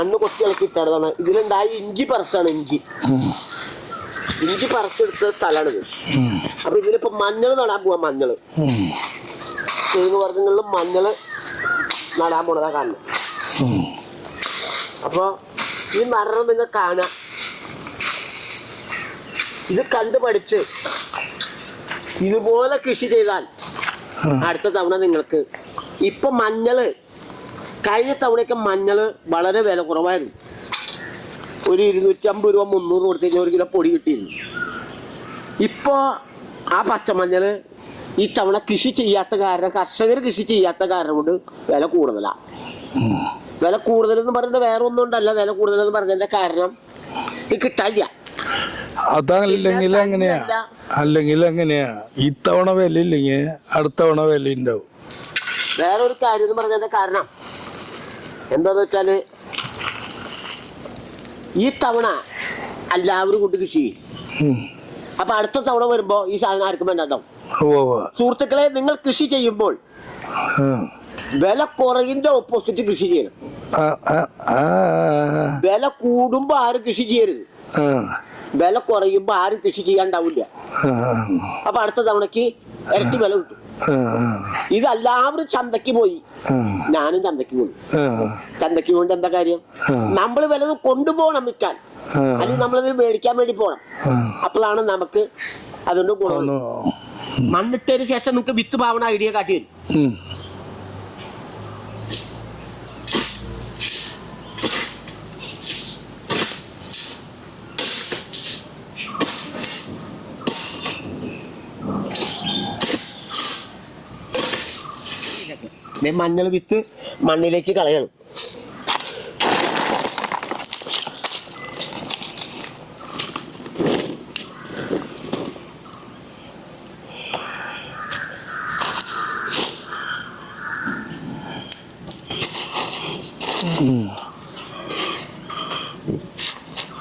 മണ്ണ് കൊത്തി ഇളക്കി ഇട്ടതാണ് ഇതിലുണ്ടായ ഇഞ്ചി പറിച്ചാണ് ഇഞ്ചി. ഇഞ്ചി പറിച്ചെടുത്ത സ്ഥലമാണിത്. അപ്പൊ ഇതിലിപ്പോ മഞ്ഞൾ നടാൻ പോവാ മഞ്ഞൾ. കിഴങ്ങ് വർഗങ്ങളിലും മഞ്ഞൾ നടാൻ പോണതാ കാരണം അപ്പൊ ഈ മരണം നിങ്ങൾ കാണാം. ഇത് കണ്ടു പഠിച്ച് ഇതുപോലെ കൃഷി ചെയ്താൽ അടുത്ത തവണ നിങ്ങൾക്ക് ഇപ്പൊ മഞ്ഞൾ കഴിഞ്ഞ തവണയൊക്കെ മഞ്ഞൾ വളരെ വില കുറവായിരുന്നു. ഒരു ഇരുന്നൂറ്റമ്പത് രൂപ മുന്നൂറ് കൊടുത്തു കഴിഞ്ഞാൽ ഒരു കിലോ പൊടി കിട്ടിയിരുന്നു. ഇപ്പോൾ ആ പച്ചമഞ്ഞൾ ഈ തവണ കൃഷി ചെയ്യാത്ത കാരണം കർഷകർ കൃഷി ചെയ്യാത്ത കാരണം കൊണ്ട് വില കൂടുതലാണ് വില കൂടുതലെന്ന് പറയുന്നത് വേറെ ഒന്നും കൊണ്ടല്ല വില കൂടുതലെന്ന് പറഞ്ഞതിന്റെ കാരണം ഇത് കിട്ടാനില്ല. അതല്ലെങ്കിൽ എങ്ങനെയാ? അല്ലെങ്കിൽ എങ്ങനെയാ? ഇത്തവണ വില ഇല്ലെങ്കിൽ അടുത്തവണ വില ഉണ്ടാവും. വേറെ ഒരു കാര്യം എന്ന് പറഞ്ഞതിന്റെ കാരണം എന്താന്ന് വെച്ചാൽ ഈ തവണ എല്ലാവരും കൊണ്ട് കൃഷി അപ്പൊ അടുത്ത തവണ വരുമ്പോ ഈ സാധനം ആർക്കും വേണ്ടോ. സുഹൃത്തുക്കളെ നിങ്ങൾ കൃഷി ചെയ്യുമ്പോൾ. വില കുറവിന്റെ ഓപ്പോസിറ്റ് കൃഷി ചെയ്യണം. വില കൂടുമ്പോ ആരും കൃഷി ചെയ്യരുത്. വില കുറയുമ്പോ ആരും കൃഷി ചെയ്യാണ്ടാവില്ല. അപ്പൊ അടുത്ത തവണക്ക് ഇരട്ടി വില കിട്ടും. ഇതെല്ലാവരും ചന്തക്ക് പോയി ഞാനും ചന്തക്ക് പോയി. ചന്തക്ക് പോയിട്ട് എന്താ കാര്യം? നമ്മൾ വല്ലതും കൊണ്ടുപോകണം വിൽക്കാൻ. അല്ലെങ്കിൽ നമ്മളത് മേടിക്കാൻ വേണ്ടി പോകണം. അപ്പോഴാണ് നമുക്ക് അതുകൊണ്ട് ഗുണം. മണ്ണിട്ടതിന് ശേഷം നമുക്ക് വിത്ത് പാവണ ഐഡിയ കാട്ടി വരും ദേ മഞ്ഞൾ വിത്ത് മണ്ണിലേക്ക് കളയണം.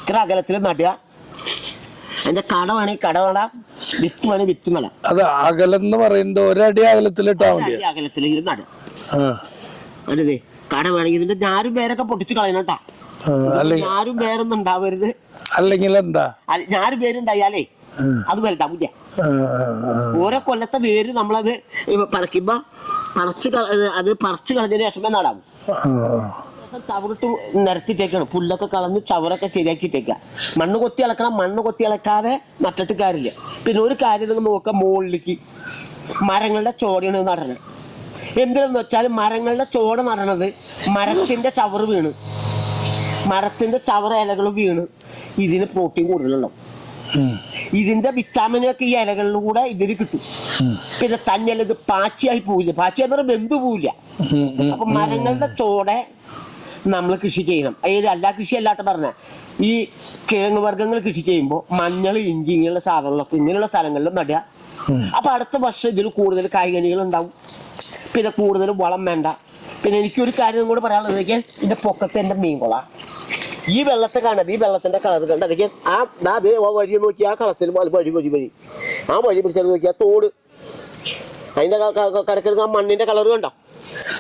ഇത്ര അകലത്തിൽ നടുക. കട വേണേ കട നടാം വിത്ത് വേണമെങ്കിൽ വിത്ത് നടാം. അത് അകലെന്ന് പറയുന്നത് ഒരടി അകലത്തിലിട്ടാ മതി അകലത്തിൽ ഇത് നടുക. അതെ കട വേണമെങ്കിൽ ഇതിന്റെ ഞാരും പേരൊക്കെ പൊട്ടിച്ച് കളയണട്ടാ ഞാരും പേരൊന്നും ഉണ്ടാവരുത്. അല്ലെങ്കിൽ എന്താ? ഞാനും ഞാരും പേരുണ്ടായാലേ അത് വലുതാവില്ല. ഓരോ കൊല്ലത്തെ പേര് നമ്മളത് പറക്കുമ്പോ പറച്ച് അത് പറിച്ച് കളഞ്ഞതിന് ശേഷമേ നടാവും. ചവറിട്ട് നിരത്തിട്ടേക്കാണ് പുല്ലൊക്കെ കളഞ്ഞ് ചവറൊക്കെ ശരിയാക്കിയിട്ടേക്ക. മണ്ണ് കൊത്തി ഇളക്കണം മണ്ണ് കൊത്തി ഇളക്കാതെ നട്ടിട്ട് കാര്യമില്ല. പിന്നെ ഒരു കാര്യം നിങ്ങൾ നോക്കാം മുകളിലേക്ക്. മരങ്ങളുടെ ചോടിയാണ് നടണേ എന്തിനെന്ന് വെച്ചാൽ മരങ്ങളുടെ ചോട നടണത് മരത്തിന്റെ ചവറ് വീണ്. മരത്തിന്റെ ചവറ ഇലകൾ വീണ്. ഇതിന് പ്രോട്ടീൻ കൂടുതലുണ്ടാവും. ഇതിന്റെ വിറ്റാമിനൊക്കെ ഈ ഇലകളിലൂടെ ഇതിന് കിട്ടും. പിന്നെ തന്നെയല്ല ഇത് പാച്ചിയായി പോവില്ല. പാച്ചി എന്ന് പറഞ്ഞാൽ ബന്ധു പോവില്ല. അപ്പൊ മരങ്ങളുടെ ചോടെ നമ്മൾ കൃഷി ചെയ്യണം. ഏത് എല്ലാ കൃഷി അല്ലാത്ത പറഞ്ഞ. ഈ കിഴങ്ങ് വർഗങ്ങൾ കൃഷി ചെയ്യുമ്പോൾ മഞ്ഞൾ ഇഞ്ചി ഇങ്ങനെയുള്ള സാധനങ്ങളൊക്കെ ഇങ്ങനെയുള്ള സ്ഥലങ്ങളിലും നടുക. അപ്പൊ അടുത്ത വർഷം ഇതിൽ കൂടുതൽ കായികനികൾ ഉണ്ടാവും. പിന്നെ കൂടുതൽ വളം വേണ്ട. പിന്നെ എനിക്കൊരു കാര്യം കൂടെ പറയാനുള്ളത്. ഇതൊക്കെ ഇതിന്റെ പൊക്കത്ത് എന്റെ മീൻകൊള ഈ വെള്ളത്തെ കാണാതെ ഈ വെള്ളത്തിന്റെ കളർ കണ്ട അതൊക്കെ ആ ആ ദേ ആ വഴി നോക്കി ആ കളത്തിൽ വഴി വഴി വഴി. ആ വഴി പിടിച്ചത് നോക്കി ആ തോട്. അതിന്റെ കിടക്കുന്ന ആ മണ്ണിന്റെ കളർ കണ്ടോ?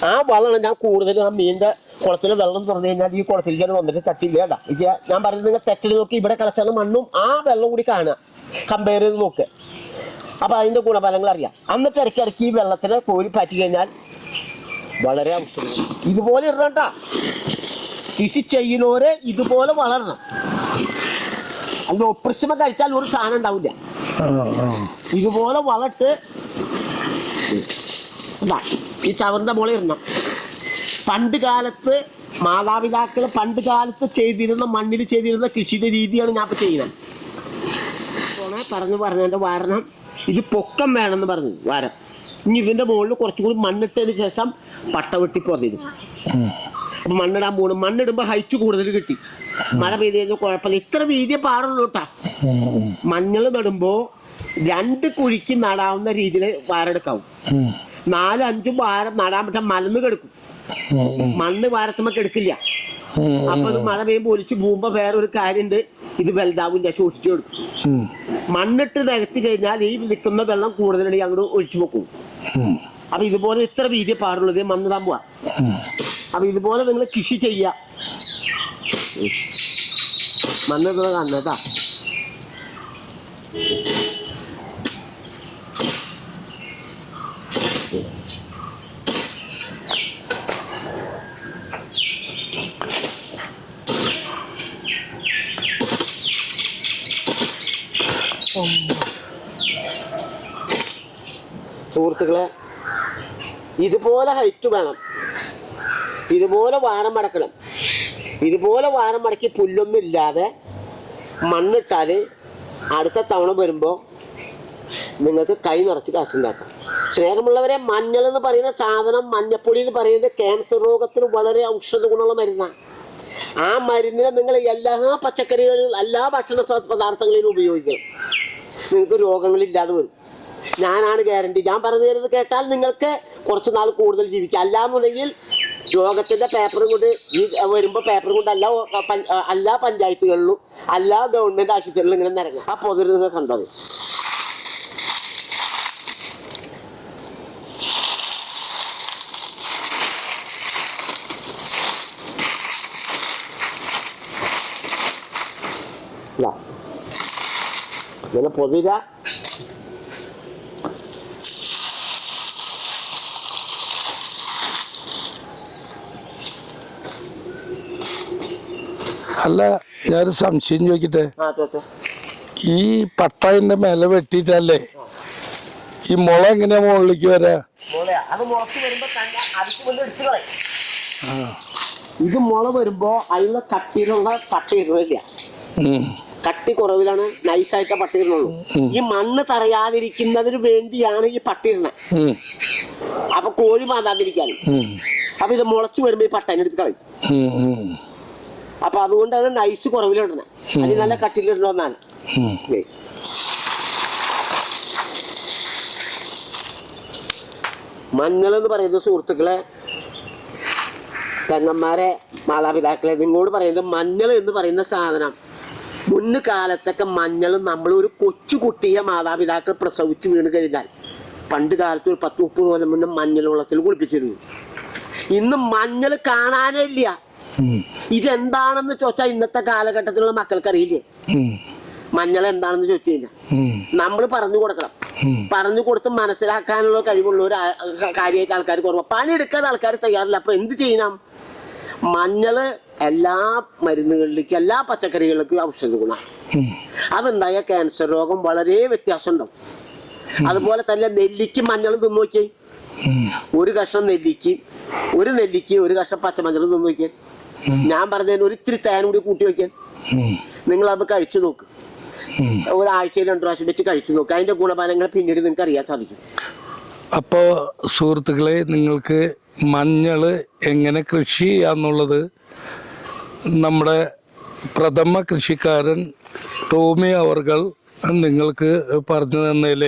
ആ വളമാണ് ഞാൻ കൂടുതലും ആ മീനിന്റെ കുളത്തിൽ വെള്ളം തുറന്നു കഴിഞ്ഞാൽ ഈ കുളത്തിലേക്ക് വന്നിട്ട് തട്ടില്ല കേട്ടോ ഇത് ഞാൻ പറയുന്നത് നിങ്ങൾ തെറ്റിൽ നോക്കി. ഇവിടെ കളച്ചാണ് മണ്ണും ആ വെള്ളം കൂടി കാണുക. കമ്പയർ ചെയ്ത് നോക്കുക അപ്പൊ അതിന്റെ ഗുണഫലങ്ങൾ അറിയാം എന്നിട്ട് ഇടയ്ക്കിടയ്ക്ക് ഈ വെള്ളത്തിന് കോരി പാറ്റി കഴിഞ്ഞാൽ വളരെ ആവശ്യമാണ് ഇതുപോലെ ഇടണ്ട. കൃഷി ചെയ്യുന്നവരെ ഇതുപോലെ വളരണം. അല്ല ഒപ്രസിമ കഴിച്ചാൽ ഒരു സാധനം ഉണ്ടാവില്ല. ഇതുപോലെ വളട്ട് ഈ ചവറിന്റെ മുകളിൽ ഇടണം. പണ്ട് കാലത്ത് മാതാപിതാക്കൾ പണ്ട് കാലത്ത് ചെയ്തിരുന്ന മണ്ണിൽ ചെയ്തിരുന്ന കൃഷിയുടെ രീതിയാണ് ഞാൻ ഇപ്പൊ ചെയ്യുന്നത് പറഞ്ഞു പറഞ്ഞതിന്റെ വാരണം ഇത് പൊക്കം വേണമെന്ന് പറഞ്ഞു. വാരം. ഇനി ഇതിന്റെ മുകളിൽ കുറച്ചും കൂടി മണ്ണിട്ടതിന് ശേഷം പട്ട വെട്ടി പൊതിരും അപ്പൊ മണ്ണിടാൻ പോണു. മണ്ണിടുമ്പോ ഹൈറ്റ് കൂടുതൽ കിട്ടി. മഴ പെയ്ത് കഴിഞ്ഞാൽ കുഴപ്പമില്ല. ഇത്ര വീതിയെ പാടുള്ളൂ കേട്ടാ. മഞ്ഞൾ നടുമ്പോ രണ്ട് കുഴിക്ക് നടാവുന്ന രീതിയിൽ വാരെടുക്കാവും. നാലും അഞ്ചും വാരം നടാൻ പറ്റാൻ മലന്ന് കിടക്കും. മണ്ണ് വാരത്തുമ്പോ കെടുക്കില്ല. അപ്പൊ അത് മഴ പെയ്യുമ്പോ ഒലിച്ച് പോകുമ്പോ വേറെ ഒരു കാര്യമുണ്ട് ഇത് വലുതാവില്ല സൂക്ഷിച്ചു കൊടുക്കും. മണ്ണിട്ട് നികത്തി കഴിഞ്ഞാൽ ഈ നിൽക്കുന്ന വെള്ളം കൂടുതലുണ്ടെങ്കിൽ അങ്ങോട്ട് ഒഴിച്ചു വെക്കും. അപ്പൊ ഇതുപോലെ ഇത്ര വീതിയ പാടുള്ളത് മണ്ണിടാൻ പോവാ. അപ്പൊ ഇതുപോലെ നിങ്ങൾ കൃഷി ചെയ്യുക മണ്ണിടുന്നത് കണ്ണേട്ടാ സുഹൃത്തുക്കളെ ഇതുപോലെ ഹൈറ്റ് വേണം. ഇതുപോലെ വാരം മടക്കണം. ഇതുപോലെ വാരം മടക്കി പുല്ലൊന്നും ഇല്ലാതെ മണ്ണിട്ടാൽ അടുത്ത തവണ വരുമ്പോൾ നിങ്ങൾക്ക് കൈ നിറച്ച് കാശുണ്ടാക്കാം. സ്നേഹമുള്ളവരെ മഞ്ഞൾ എന്ന് പറയുന്ന സാധനം മഞ്ഞപ്പൊടി എന്ന് പറയുന്നത് ക്യാൻസർ രോഗത്തിന് വളരെ ഔഷധ ഗുണമുള്ള മരുന്നാണ് ആ മരുന്നിനെ നിങ്ങൾ എല്ലാ പച്ചക്കറികളിലും എല്ലാ ഭക്ഷണ പദാർത്ഥങ്ങളിലും ഉപയോഗിക്കണം. നിങ്ങൾക്ക് രോഗങ്ങളില്ലാതെ വരും. ഞാനാണ് ഗ്യാരണ്ടി. ഞാൻ പറഞ്ഞു തരുന്നത് കേട്ടാൽ നിങ്ങൾക്ക് കുറച്ച് നാൾ കൂടുതൽ ജീവിക്കാം. അല്ലാന്നുണ്ടെങ്കിൽ യോഗത്തിന്റെ പേപ്പറും കൊണ്ട് ഈ വരുമ്പോൾ പേപ്പറും കൊണ്ട് എല്ലാ ഓ- എല്ലാ പഞ്ചായത്തുകളിലും എല്ലാ ഗവൺമെന്റ് ആശുപത്രികളിലും ഇങ്ങനെ നിരങ്ങും. ആ പൊതു നിങ്ങൾ കണ്ടത്. ഇങ്ങനെ പൊതിര അല്ല ഞാനൊരു സംശയം ചോദിക്കട്ടെ? ഈ പട്ടായന്റെ മേലെ വെട്ടിട്ടല്ലേ ഈ മുള എങ്ങനെയാ മുകളിലേക്ക് വരാ. ഇത് മുള വരുമ്പോ അതിനുള്ള കട്ടിയിലുള്ള കട്ടി ഇടുന്നില്ല. കട്ടി കുറവിലാണ് നൈസായിട്ട് പട്ട ഇടുന്നുള്ളൂ. ഈ മണ്ണ് തറയാതിരിക്കുന്നതിന് വേണ്ടിയാണ് ഈ പട്ട ഇടുന്നത്. അപ്പൊ കോഴി മാതാതിരിക്കാൻ അപ്പൊ ഇത് മുളച്ചു വരുമ്പോ ഈ പട്ടയിനെടുത്ത് കളയും. അപ്പൊ അതുകൊണ്ടാണ് നൈസ് കുറവിലിടണേ. അല്ലെങ്കിൽ നല്ല കട്ടിയിലിടണമെന്നാണ് എന്നാണ് മഞ്ഞൾ എന്ന് പറയുന്നത് സുഹൃത്തുക്കളെ പെങ്ങന്മാരെ മാതാപിതാക്കളെ നിങ്ങളോട് പറയുന്നത് മഞ്ഞൾ എന്ന് പറയുന്ന സാധനം. മുന്ന് കാലത്തൊക്കെ മഞ്ഞൾ നമ്മൾ ഒരു കൊച്ചു കുട്ടിയെ മാതാപിതാക്കൾ പ്രസവിച്ച് വീണ് കഴിഞ്ഞാൽ പണ്ട് കാലത്ത് ഒരു പത്ത് മുപ്പത് കൊല്ലം മുന്നേ മഞ്ഞൾ വെള്ളത്തിൽ കുളിപ്പിച്ചിരുന്നു. ഇന്ന് മഞ്ഞൾ കാണാനേ ഇല്ല. ഇതെന്താണെന്ന് ചോദിച്ചാൽ ഇന്നത്തെ കാലഘട്ടത്തിലുള്ള മക്കൾക്ക് അറിയില്ലേ മഞ്ഞൾ എന്താണെന്ന് ചോദിച്ചു കഴിഞ്ഞാൽ. നമ്മൾ പറഞ്ഞു കൊടുക്കണം. പറഞ്ഞു കൊടുത്ത് മനസ്സിലാക്കാനുള്ള കഴിവുള്ള ഒരു കാര്യമായിട്ട് ആൾക്കാർ കുറവ് പണിയെടുക്കാൻ ആൾക്കാർ തയ്യാറില്ല. അപ്പൊ എന്ത് ചെയ്യണം? മഞ്ഞൾ എല്ലാ മരുന്നുകളിലേക്കും എല്ലാ പച്ചക്കറികളിലേക്കും ഔഷധ ഗുണമാണ്. ഉം. അതുണ്ടായ ക്യാൻസർ രോഗം വളരെ വ്യത്യാസം ഉണ്ടാവും അതുപോലെ തന്നെ നെല്ലിക്ക് മഞ്ഞൾ തിന്നു നോക്കിയേ ഒരു കഷ്ണം നെല്ലിക്ക് ഒരു നെല്ലിക്ക് ഒരു കഷ്ണം പച്ചമഞ്ഞൾ തിന്നു നോക്കിയാൽ ഞാൻ പറഞ്ഞതിന് ഒരിത്തിരി തേൻ കൂടി കൂട്ടി വെക്കാൻ നിങ്ങൾ അത് കഴിച്ചു നോക്ക്. ഒരാഴ്ചയിൽ രണ്ടു പ്രാവശ്യം വെച്ച് കഴിച്ചു നോക്ക്. അതിന്റെ ഗുണഫലങ്ങൾ പിന്നീട് നിങ്ങൾക്ക് അറിയാൻ സാധിക്കും. അപ്പോൾ സുഹൃത്തുക്കളെ നിങ്ങൾക്ക് മഞ്ഞൾ എങ്ങനെ കൃഷി ചെയ്യാന്നുള്ളത് നമ്മുടെ പ്രഥമ കൃഷിക്കാരൻ ടോമി അവർകൾ നിങ്ങൾക്ക് പറഞ്ഞു തന്നതിൽ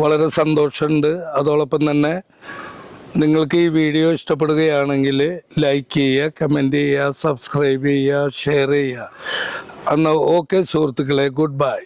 വളരെ സന്തോഷമുണ്ട്. അതോടൊപ്പം തന്നെ നിങ്ങൾക്ക് ഈ വീഡിയോ ഇഷ്ടപ്പെടുകയാണെങ്കിൽ ലൈക്ക് ചെയ്യുക കമന്റ് ചെയ്യുക സബ്സ്ക്രൈബ് ചെയ്യുക ഷെയർ ചെയ്യുക. എന്നാൽ ഓക്കെ സുഹൃത്തുക്കളെ ഗുഡ് ബൈ